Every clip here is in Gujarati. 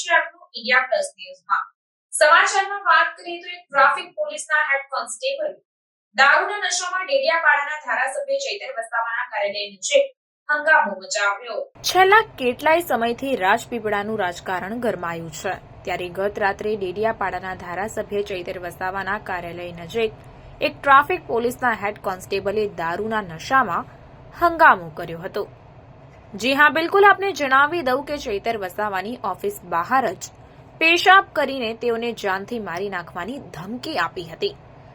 છે આપનું ઇન્ડિયા પ્લસ ન્યૂઝમાં. સમાચારમાં વાત કરીએ તો એક ટ્રાફિક પોલીસના હેડ કોન્સ્ટેબલ દારૂના નશામાં ડેડિયાપાડાના ધારાસભ્ય ચૈતર વસાવાના કાર્યાલય નીચે છેલ્લા કેટલાય સમયથી રાજપીપળાનું રાજકારણ ગરમાયું છે. ત્યારે ગત રાત્રે ડેડિયાપાડાના ધારાસભ્ય ચૈતર વસાવાના કાર્યાલય નજીક એક ટ્રાફિક પોલીસના હેડ કોન્સ્ટેબલે દારૂના નશામાં હંગામો કર્યો હતો. જી હા, બિલકુલ આપને જણાવી દઉં કે ચૈતર વસાવાની ઓફિસ બહાર જ પેશાબ કરીને તેઓને જાનથી મારી નાખવાની ધમકી આપી હતી.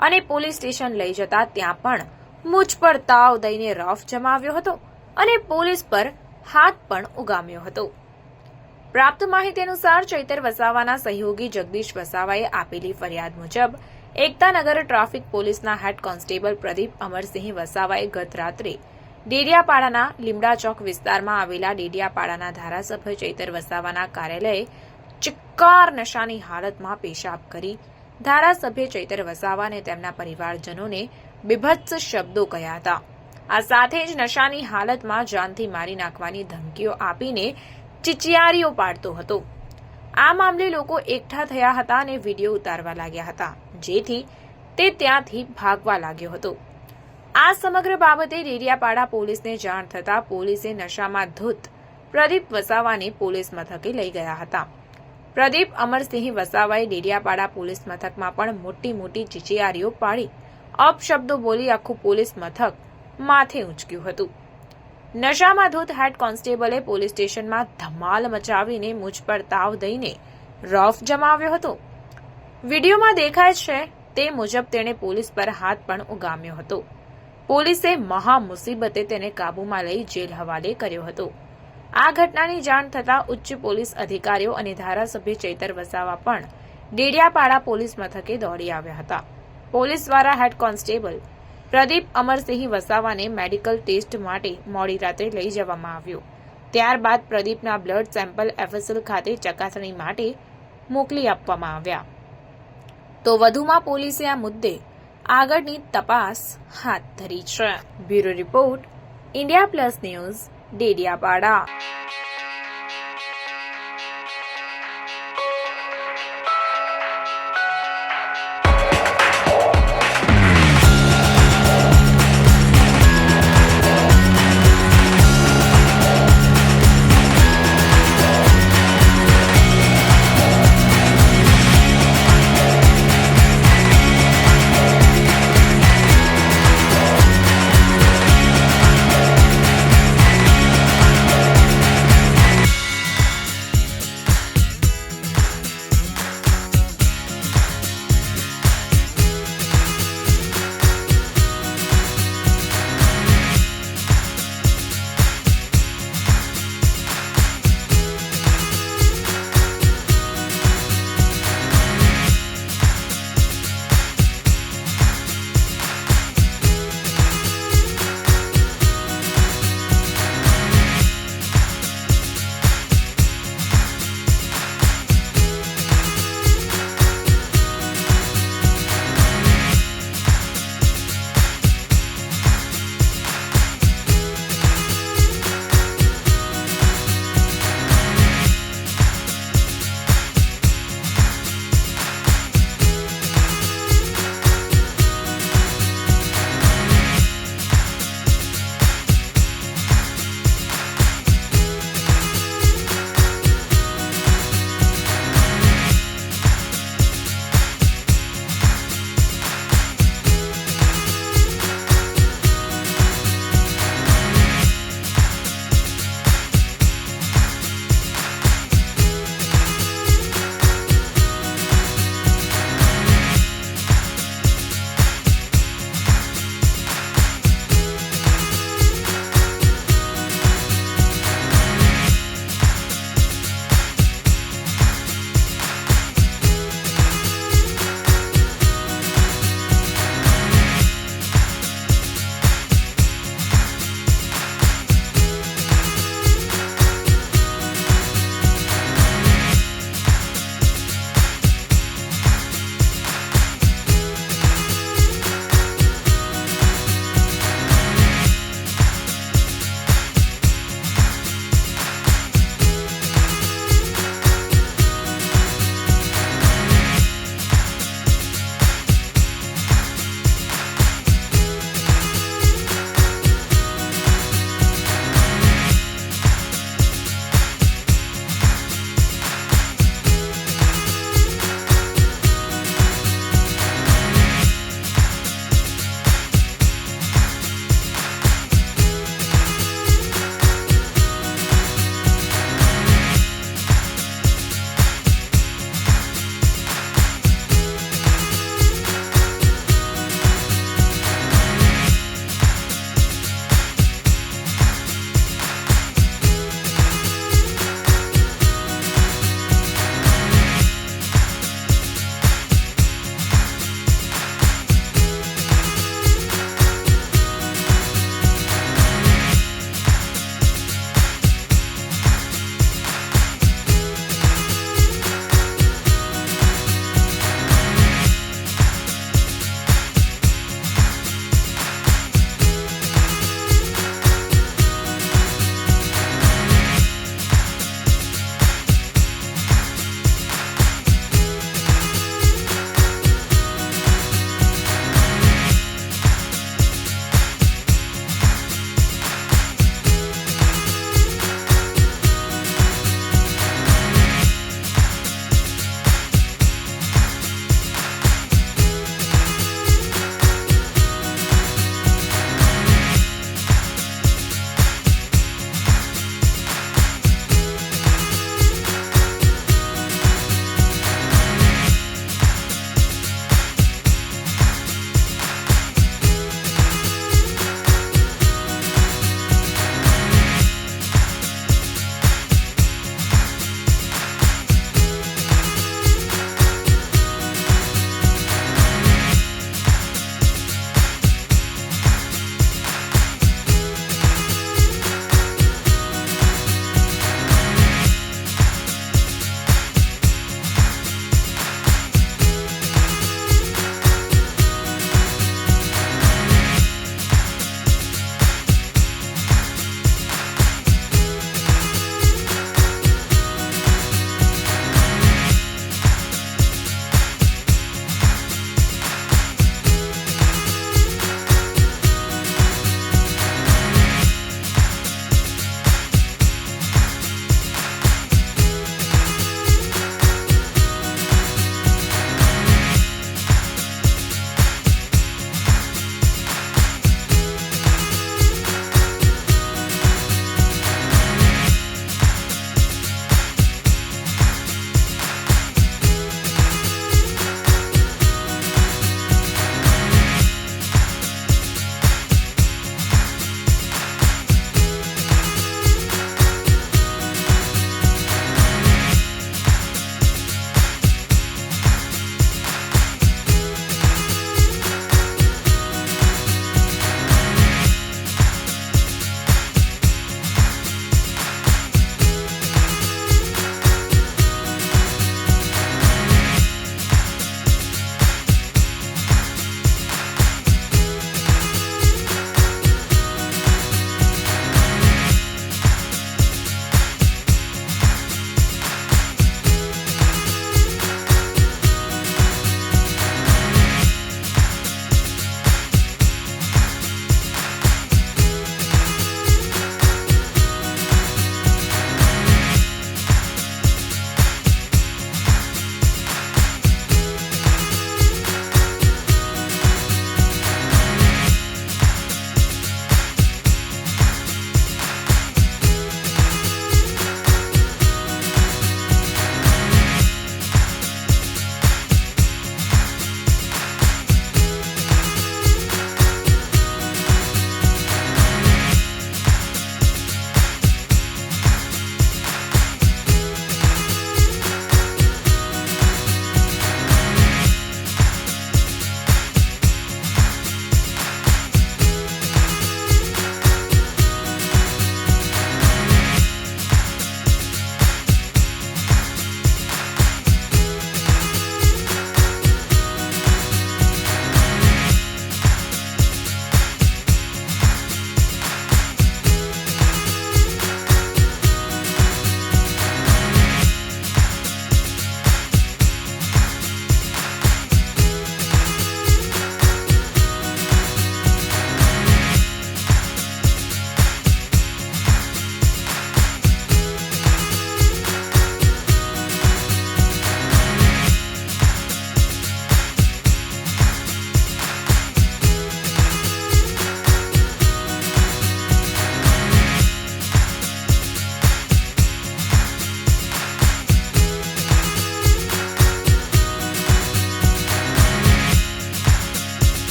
અને પોલીસ સ્ટેશન લઈ જતા ત્યાં પણ મુજ પર તાવ દઈને રફ જમાવ્યો હતો અને પોલીસ પર હાથ પણ ઉગામ્યો હતો. પ્રાપ્ત માહિતી અનુસાર ચૈતર વસાવાના સહયોગી જગદીશ વસાવાએ આપેલી ફરિયાદ મુજબ એકતાનગર ટ્રાફિક પોલીસના હેડ કોન્સ્ટેબલ પ્રદીપ અમરસિંહ વસાવાએ ગત રાત્રે ડેડિયાપાડાના લીમડા ચોક વિસ્તારમાં આવેલા ડેડિયાપાડાના ધારાસભ્ય ચૈતર વસાવાના કાર્યાલયે ચિક્કાર નશાની હાલતમાં પેશાબ કરી ધારાસભ્ય ચૈતર વસાવા અને તેમના પરિવારજનોને બીભત્સ શબ્દો કહ્યા હતા. આ સાથે જ નશાની હાલતમાં જાનથી મારી નાખવાની ધમકીઓ આપીને ચિચિયારીઓ પાડતો હતો. આ મામલે લોકો એકઠા થયા હતા અને વીડિયો ઉતારવા લાગ્યા હતા, જેથી તે ત્યાંથી ભાગવા લાગ્યો હતો. આ સમગ્ર બાબતે ડેડિયાપાડા પોલીસને જાણ થતાં પોલીસે નશામાં ધૂત પ્રદીપ વસાવાને પોલીસ મથકે લઈ ગયા હતા. પ્રદીપ અમરસિંહ વસાવાએ ડેડિયાપાડા પોલીસ મથકમાં પણ મોટી મોટી ચીચીયારીઓ પાડી અપશબ્દો બોલી આખું પોલીસ મથક માથે ઊંચક્યું હતું. નશામાં ધૂત હેડ કોન્સ્ટેબલે પોલીસ સ્ટેશનમાં ધમાલ મચાવીને મુજ પર તાવ દઈને રફ જમાવ્યો હતો. વિડીયોમાં દેખાય છે તે મુજબ તેણે પોલીસ પર હાથ પણ ઉગામ્યો હતો. પોલીસે મહા મુસીબતે તેને કાબૂમાં લઈ જેલ હવાલે કર્યો હતો. આ ઘટનાની જાણ થતાં ઉચ્ચ પોલીસ અધિકારીઓ અને ધારાસભ્ય ચૈતર વસાવા પણ ડેડિયાપાડા પોલીસ મથકે દોડી આવ્યા હતા. પોલીસ દ્વારા હેડ કોન્સ્ટેબલ પ્રદીપ અમરસિંહ વસાવાને મેડિકલ ટેસ્ટ માટે મોડી રાત્રે લઈ જવામાં આવ્યો. ત્યારબાદ પ્રદીપના બ્લડ સેમ્પલ એફએસએલ ખાતે ચકાસણી માટે મોકલી આપવામાં આવ્યા. તો વધુમાં પોલીસે આ મુદ્દે આગળની તપાસ હાથ ધરી છે. Bureau report India plus news Dediapada.